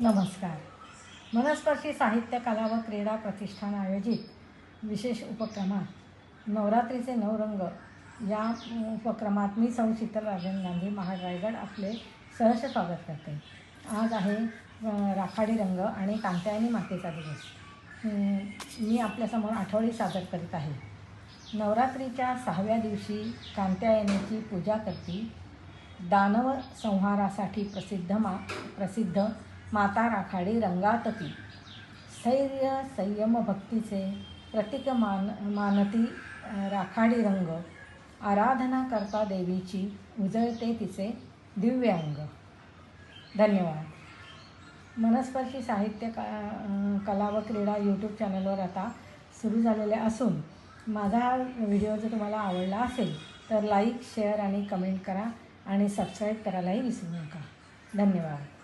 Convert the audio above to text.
नमस्कार. मनस्पर्शी साहित्य कला व क्रीडा प्रतिष्ठान आयोजित विशेष उपक्रमात नवरात्रीचे नऊ रंग. या उपक्रमात मी सौ शीतल राजन गांधी महाड रायगड आपले सहर्ष स्वागत करते. आज आहे राखाडी रंग आणि कांत्यायनी मातेचा दिवस. मी आपल्यासमोर आठवडी सादर करीत आहे. नवरात्रीच्या सहाव्या दिवशी कांत्यायनीची पूजा करती दानव संहारासाठी प्रसिद्ध मा प्रसिद्ध माता राखाडी रंगातती. स्थैर्य संयम भक्तीचे प्रतीक मान मानती राखाडी रंग. आराधना करता देवीची उजळते तिचे दिव्य अंग धन्यवाद. मनस्पर्शी साहित्य का कला व क्रीडा यूट्यूब चॅनलवर आता सुरू झालेले असून माझा हा व्हिडिओ जर तुम्हाला आवडला असेल तर लाईक शेअर आणि कमेंट करा आणि सबस्क्राईब करायलाही विसरू नका. धन्यवाद.